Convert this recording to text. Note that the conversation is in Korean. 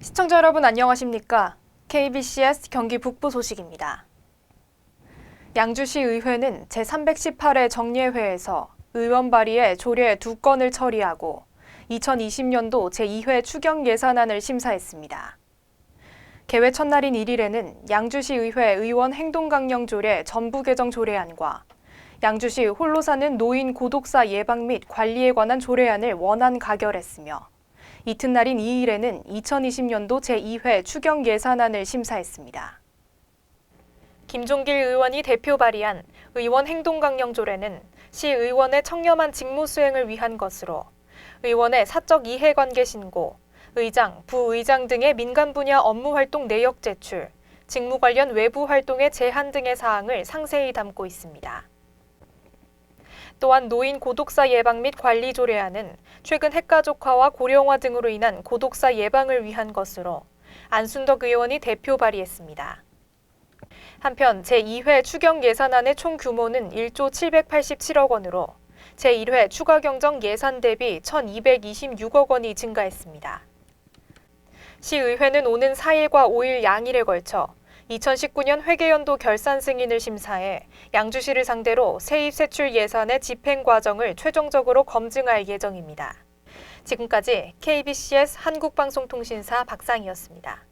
시청자 여러분 안녕하십니까? KBCS 경기 북부 소식입니다. 양주시 의회는 제318회 정례회에서 의원 발의의 조례 두 건을 처리하고 2020년도 제2회 추경 예산안을 심사했습니다. 개회 첫날인 1일에는 양주시 의회 의원 행동 강령 조례 전부 개정 조례안과 양주시 홀로 사는 노인 고독사 예방 및 관리에 관한 조례안을 원안 가결했으며 이튿날인 2일에는 2020년도 제2회 추경 예산안을 심사했습니다. 김종길 의원이 대표 발의한 의원 행동강령 조례는 시 의원의 청렴한 직무 수행을 위한 것으로 의원의 사적 이해관계 신고, 의장, 부의장 등의 민간 분야 업무 활동 내역 제출, 직무 관련 외부 활동의 제한 등의 사항을 상세히 담고 있습니다. 또한 노인 고독사 예방 및 관리 조례안은 최근 핵가족화와 고령화 등으로 인한 고독사 예방을 위한 것으로 안순덕 의원이 대표 발의했습니다. 한편 제2회 추경 예산안의 총 규모는 1조 787억 원으로 제1회 추가 경정 예산 대비 1,226억 원이 증가했습니다. 시의회는 오는 4일과 5일 양일에 걸쳐 2019년 회계연도 결산 승인을 심사해 양주시를 상대로 세입 세출 예산의 집행 과정을 최종적으로 검증할 예정입니다. 지금까지 KBCS 한국방송통신사 박상이었습니다.